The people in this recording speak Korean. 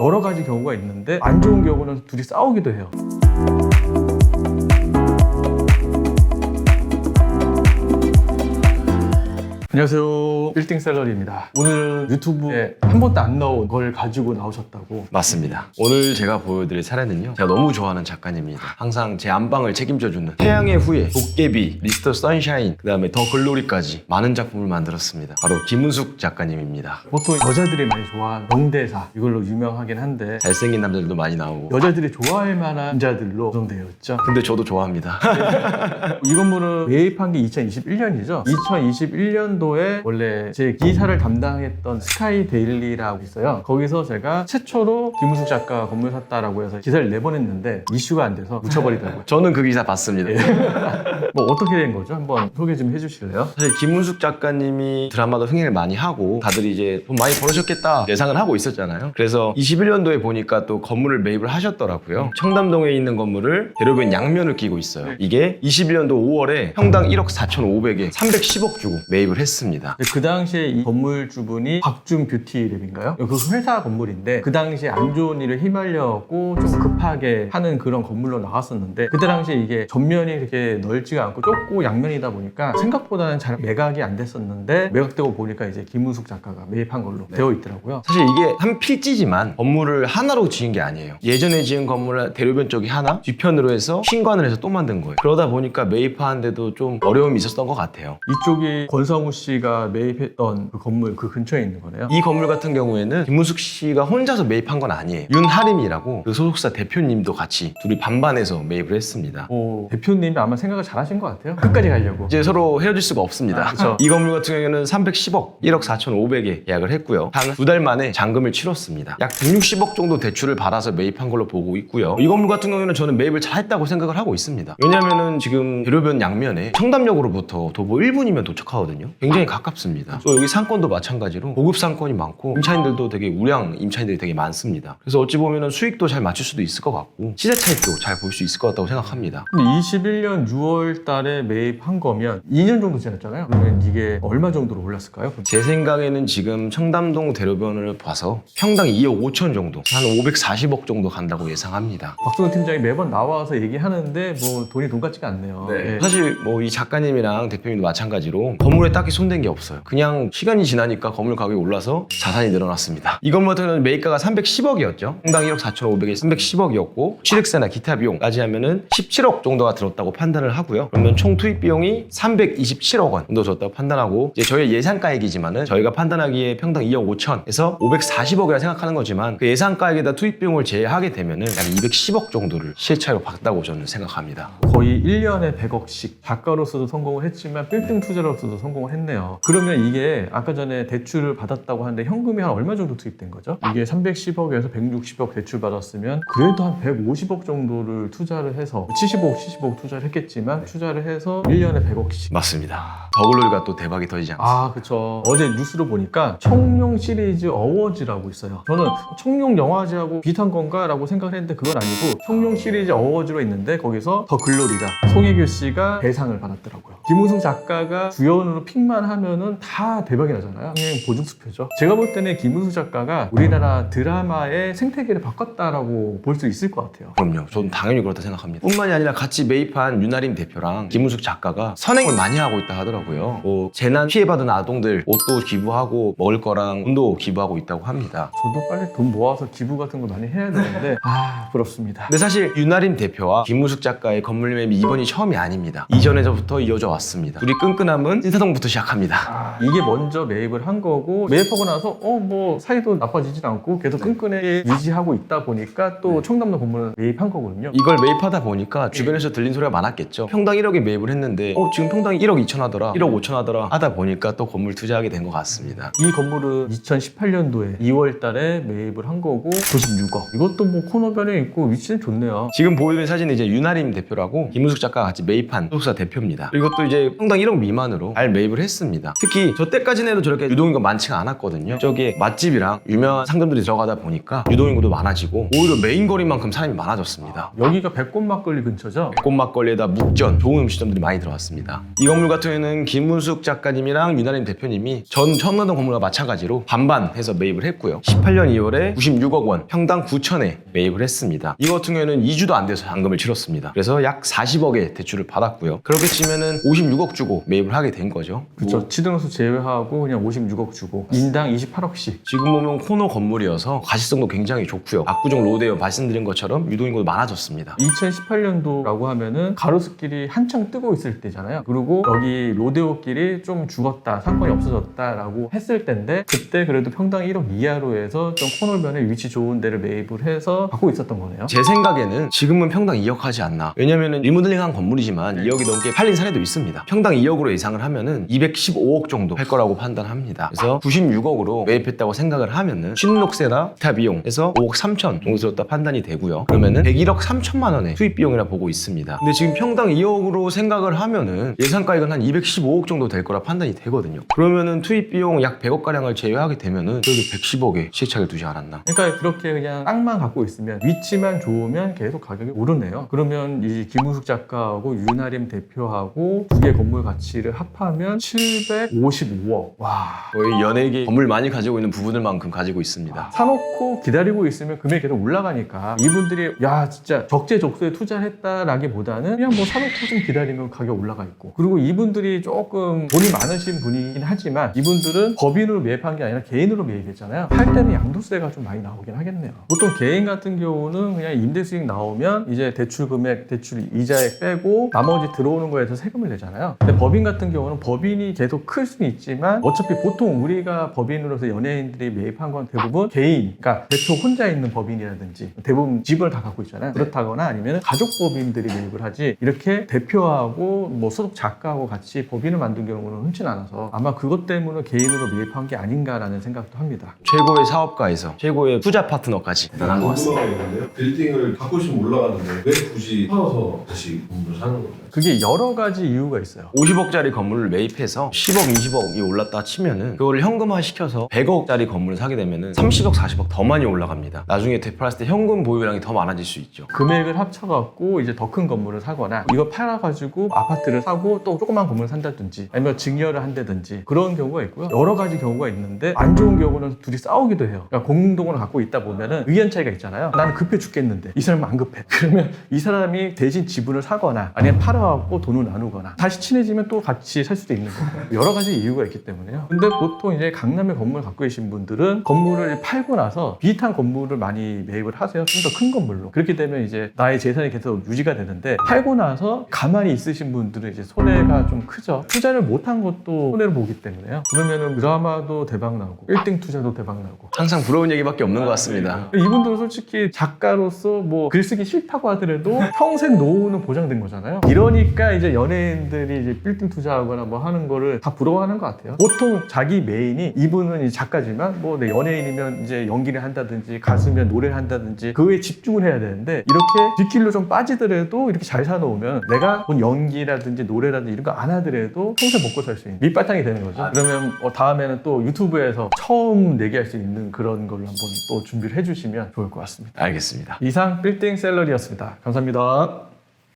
여러 가지 경우가 있는데 안 좋은 경우는 둘이 싸우기도 해요. 안녕하세요. 빌딩 셀러리입니다. 오늘 유튜브에 한 번도 안 나온 걸 가지고 나오셨다고. 맞습니다. 오늘 제가 보여드릴 사례는요. 제가 너무 좋아하는 작가님입니다. 항상 제 안방을 책임져주는 태양의 후예, 도깨비, 미스터 선샤인, 그 다음에 더 글로리까지 많은 작품을 만들었습니다. 바로 김은숙 작가님입니다. 보통 여자들이 많이 좋아하는 명대사 이걸로 유명하긴 한데 잘생긴 남자들도 많이 나오고. 여자들이 좋아할 만한 남자들로 구성되어 있죠. 근데 저도 좋아합니다. 이 건물은 매입한 게 2021년이죠. 2021년도 에 원래 제 기사를 담당했던 스카이 데일리라고 있어요. 거기서 제가 최초로 김우숙 작가 건물 샀다라고 해서 기사를 내보냈는데 이슈가 안 돼서 묻혀버리더라고요. 저는 그 기사 봤습니다. 뭐 어떻게 된 거죠? 한번 소개 좀 해주실래요? 사실 김은숙 작가님이 드라마도 흥행을 많이 하고 다들 이제 돈 많이 벌으셨겠다 예상을 하고 있었잖아요. 그래서 21년도에 보니까 또 건물을 매입을 하셨더라고요. 청담동에 있는 건물을 대로변 양면을 끼고 있어요. 이게 21년도 5월에 평당 1억 4,500에 310억 주고 매입을 했 습니다. 근데 그 당시에 이 건물주분이 박준 뷰티랩인가요? 그 회사 건물인데 그 당시에 안 좋은 일을 휘말려고 좀 급하게 하는 그런 건물로 나왔었는데 그때 당시에 이게 전면이 그렇게 넓지가 않고 좁고 양면이다 보니까 생각보다는 잘 매각이 안 됐었는데 매각되고 보니까 이제 김우숙 작가가 매입한 걸로 되어 있더라고요. 사실 이게 한 필지지만 건물을 하나로 지은 게 아니에요. 예전에 지은 건물을 대로변 쪽이 하나, 뒤편으로 해서 신관을 해서 또 만든 거예요. 그러다 보니까 매입하는데도 좀 어려움이 있었던 것 같아요. 이쪽이 권성우 씨가 매입했던 그 건물 그 근처에 있는 거네요. 이 건물 같은 경우에는 김문숙 씨가 혼자서 매입한 건 아니에요. 윤하림이라고 그 소속사 대표님도 같이 둘이 반반해서 매입을 했습니다. 오, 대표님이 아마 생각을 잘 하신 것 같아요. 끝까지 가려고. 이제 서로 헤어질 수가 없습니다. 아, 그쵸. 이 건물 같은 경우에는 310억, 1억 4,500에 예약을 했고요. 단 두 달 만에 잔금을 치렀습니다. 약 160억 정도 대출을 받아서 매입한 걸로 보고 있고요. 이 건물 같은 경우에는 저는 매입을 잘했다고 생각을 하고 있습니다. 왜냐면은 지금 대로변 양면에 청담역으로부터 도보 1분이면 도착하거든요. 굉장히 가깝습니다. 또 여기 상권도 마찬가지로 고급 상권이 많고 임차인들도 되게 우량 임차인들이 되게 많습니다. 그래서 어찌 보면은 수익도 잘 맞출 수도 있을 것 같고 시세 차익도 잘 볼 수 있을 것 같다고 생각합니다. 근데 21년 6월 달에 매입한 거면 2년 정도 지났잖아요. 그러면 이게 얼마 정도로 올랐을까요? 제 생각에는 지금 청담동 대로변을 봐서 평당 2억 5천 정도, 한 540억 정도 간다고 예상합니다. 박수근 팀장이 매번 나와서 얘기하는데 뭐 돈이 돈 같지가 않네요. 예. 사실 뭐 이 작가님이랑 대표님도 마찬가지로 건물에 딱히 손댄 게 없어요. 그냥 시간이 지나니까 건물 가격이 올라서 자산이 늘어났습니다. 이 건물 같은 경우는 매입가가 310억이었죠. 평당 1억 4,500에 310억이었고 취득세나 기타 비용까지 하면은 17억 정도가 들었다고 판단을 하고요. 그러면 총 투입 비용이 327억 원 정도 들었다고 판단하고 이제 저희 예상가액이지만은 저희가 판단하기에 평당 2억 5천에서 540억이라 생각하는 거지만 그 예상가액에다 투입 비용을 제외하게 되면은 약 210억 정도를 시세 차이로 봤다고 저는 생각합니다. 거의 1년에 100억씩 작가로서도 성공을 했지만 빌딩 투자로서도 성공을 했 네요. 그러면 이게 아까 전에 대출을 받았다고 하는데 현금이 한 얼마 정도 투입된 거죠? 이게 310억에서 160억 대출 받았으면 그래도 한 150억 정도를 투자를 해서 75억, 75억 투자를 했겠지만 투자를 해서 1년에 100억씩 맞습니다. 더글로리가 또 대박이 터지지 않습니까? 아, 그쵸. 어제 뉴스로 보니까 청룡 시리즈 어워즈라고 있어요. 저는 청룡 영화제하고 비슷한 건가? 라고 생각을 했는데 그건 아니고 청룡 시리즈 어워즈로 있는데 거기서 더 글로리가 송혜교 씨가 대상을 받았더라고요. 김우승 작가가 주연으로 픽만 하면은 다 대박이 나잖아요. 그냥 보증수표죠. 제가 볼 때는 김우승 작가가 우리나라 드라마의 생태계를 바꿨다라고 볼 수 있을 것 같아요. 그럼요. 저는 당연히 그렇다 생각합니다. 뿐만이 아니라 같이 매입한 윤아림 대표랑 김은숙 작가가 선행을 많이 하고 있다 하더라고요. 뭐 재난 피해받은 아동들 옷도 기부하고 먹을 거랑 돈도 기부하고 있다고 합니다. 저도 빨리 돈 모아서 기부 같은 거 많이 해야 되는데 아 부럽습니다. 근데 사실 윤아림 대표와 김은숙 작가의 건물 매입이 이번이 처음이 아닙니다. 이전에서부터 이어져 왔습니다. 둘이 끈끈함은 신사동부터 시작 합니다. 이게 먼저 매입을 한 거고 매입하고 나서 어 뭐 사이도 나빠지진 않고 계속 끈끈하게 유지하고 있다 보니까 또 청담동 건물을 매입한 거거든요. 이걸 매입하다 보니까 주변에서 들린 소리가 많았겠죠. 평당 1억에 매입을 했는데 어 지금 평당 1억 2천 하더라, 1억 5천 하더라 하다 보니까 또 건물 투자하게 된 것 같습니다. 이 건물은 2018년도에 2월 달에 매입을 한 거고 96억. 이것도 뭐 코너변에 있고 위치는 좋네요. 지금 보여드린 사진은 이제 윤아림 대표라고 김은숙 작가가 같이 매입한 소속사 대표입니다. 이것도 이제 평당 1억 미만으로 잘 매입을 했 습니다. 특히 저 때까지는 해도 저렇게 유동인구가 많지가 않았거든요. 저기에 맛집이랑 유명한 상점들이 들어가다 보니까 유동인구도 많아지고 오히려 메인 거리만큼 사람이 많아졌습니다. 여기가 백꽃 막걸리 근처죠? 꽃 막걸리에다 묵전 좋은 음식점들이 많이 들어왔습니다. 이 건물 같은 경우에는 김문숙 작가님이랑 윤하림 대표님이 전 청남동 건물과 마찬가지로 반반 해서 매입을 했고요. 18년 2월에 96억 원, 평당 9천에 매입을 했습니다. 이 같은 경우에는 2주도 안 돼서 잔금을 치렀습니다. 그래서 약 40억의 대출을 받았고요. 그렇게 치면은 56억 주고 매입을 하게 된 거죠. 그렇죠. 치등수 제외하고 그냥 56억 주고 인당 28억씩. 지금 보면 코너 건물이어서 가시성도 굉장히 좋고요. 압구정 로데오 말씀드린 것처럼 유동인구도 많아졌습니다. 2018년도라고 하면은 가로수길이 한창 뜨고 있을 때잖아요. 그리고 여기 로데오길이 좀 죽었다, 상권이 없어졌다라고 했을 때인데 그때 그래도 평당 1억 이하로 해서 좀 코너면에 위치 좋은 데를 매입을 해서 갖고 있었던 거네요. 제 생각에는 지금은 평당 2억 하지 않나. 왜냐면은 리모델링한 건물이지만 2억이 넘게 팔린 사례도 있습니다. 평당 2억으로 예상을 하면은 215억 정도 할 거라고 판단합니다. 그래서 96억으로 매입했다고 생각을 하면은 신록세나 기타 비용에서 5억 3천 정도 들었다 판단이 되고요. 그러면은 101억 3천만 원의 수입 비용이라 보고 있습니다. 근데 지금 평당 2억으로 생각을 하면은 예상가액은 한 215억 정도 될 거라 판단이 되거든요. 그러면은 투입 비용 약 100억 가량을 제외하게 되면은 그래도 110억에 시차를 두지 않았나. 그러니까 그렇게 그냥 땅만 갖고 있으면 위치만 좋으면 계속 가격이 오르네요. 그러면 이 김우숙 작가하고 윤아림 대표하고 두 개 건물 가치를 합하면 755억. 와. 거의 연예계 건물 많이 가지고 있는 부분들만큼 가지고 있습니다. 사놓고 기다리고 있으면 금액이 계속 올라가니까 이분들이 야 진짜 적재적소에 투자했다라기보다는 그냥 뭐 사놓고 좀 기다리면 가격 올라가 있고 그리고 이분들이 조금 돈이 많으신 분이긴 하지만 이분들은 법인으로 매입한 게 아니라 개인으로 매입했잖아요 할 때는 양도세가 좀 많이 나오긴 하겠네요 보통 개인 같은 경우는 그냥 임대 수익 나오면 이제 대출 금액 대출 이자액 빼고 나머지 들어오는 거에서 세금을 내잖아요 근데 법인 같은 경우는 법인이 계속 클 수는 있지만 어차피 보통 우리가 법인으로서 연예인들이 매입한 건 대부분 개인 그러니까 대표 혼자 있는 법인이라든지 대부분 집을 다 갖고 있잖아요 그렇다거나 아니면 가족 법인들이 매입을 하지 이렇게 대표하고 뭐 소속 작가하고 같이 법인을 만든 경우는 흔치 않아서 아마 그것 때문에 개인으로 매입한 게 아닌가라는 생각도 합니다 최고의 사업가에서 최고의 투자 파트너까지 대단한 것 같습니다. 있는데요. 빌딩을 갖고 싶으면 올라가는데 왜 굳이 팔아서 다시 건물을 사는 거죠? 그게 여러 가지 이유가 있어요 50억짜리 건물을 매입해서 10억, 20억이 올랐다 치면은 그거를 현금화 시켜서 100억짜리 건물을 사게 되면은 30억, 40억 더 많이 올라갑니다. 나중에 되팔았을 때 현금 보유량이 더 많아질 수 있죠. 금액을 합쳐갖고 이제 더 큰 건물을 사거나 이거 팔아가지고 아파트를 사고 또 조그만 건물을 산다든지 아니면 증여를 한다든지 그런 경우가 있고요. 여러 가지 경우가 있는데 안 좋은 경우는 둘이 싸우기도 해요. 그러니까 공동을 갖고 있다 보면은 의견 차이가 있잖아요. 나는 급해 죽겠는데 이 사람은 안 급해. 그러면 이 사람이 대신 지분을 사거나 아니면 팔아갖고 돈을 나누거나 다시 친해지면 또 같이 살 수도 있는 거고 여러 가지 이유가 있기 때문에요. 근데 보통 이제 강남에 건물 갖고 계신 분들은 건물을 팔고 나서 비슷한 건물을 많이 매입을 하세요. 좀 더 큰 건물로. 그렇게 되면 이제 나의 재산이 계속 유지가 되는데 팔고 나서 가만히 있으신 분들은 이제 손해가 좀 크죠. 투자를 못한 것도 손해를 보기 때문에요. 그러면은 드라마도 대박 나고 1등 투자도 대박 나고 항상 부러운 얘기밖에 없는 것 같습니다. 이분들은 솔직히 작가로서 뭐 글쓰기 싫다고 하더라도 평생 노후는 보장된 거잖아요. 이러니까 이제 연예인들이 이제 빌딩 투자하거나 뭐 하는 거를 다 부러워하는 것 같아요. 보통 자기 메인이 이분은 작가지만 뭐 내 연예인이면 이제 연기를 한다든지 가수면 노래를 한다든지 그거에 집중을 해야 되는데 이렇게 뒷길로 좀 빠지더라도 이렇게 잘 사놓으면 내가 본 연기라든지 노래라든지 이런 거 안 하더라도 평생 먹고 살 수 있는 밑바탕이 되는 거죠. 그러면 어, 다음에는 또 유튜브에서 처음 내기할 수 있는 그런 걸로 한번 또 준비를 해주시면 좋을 것 같습니다. 알겠습니다. 이상 빌딩 셀러리였습니다. 감사합니다.